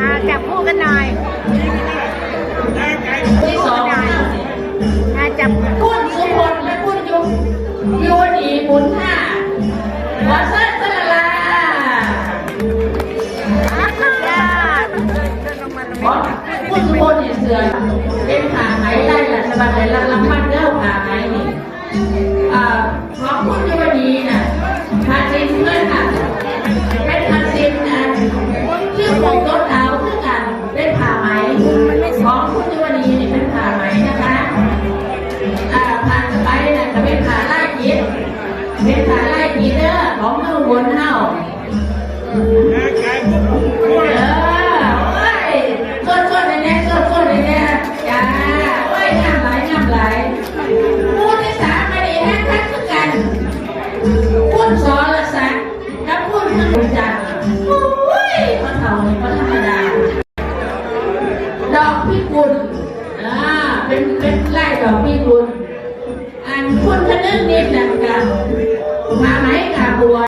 อ่จับคู่กันหน่อยที่สองอ่าจับกุ้นสุพลและกุ้นยุยูนีบุญค่ะวัดเส้นสลาวับกุ้นสุพลเนี่ยเสือเอ็นขาไหนไล่หลังฉบับไหนลังลังมันเด้อขาไหนนี่อ่าของคุณยูนีนะ เป็นผ่าไล่จิตเด้อของเมืองบนเฮาเออโอ้ยโซดโซดในแน่โซดโซดในแน่จ้าโอ้ยงามหลายงามหลายพูดที่สามมาดีแห้งทักคือกันพูดสอนละสักกับพูดขึ้นจังโอ้ยมันเท่านี้มันธรรมดาดอกพิกุลอ่าเป็นเป็นไล่ดอกพิกุล Apple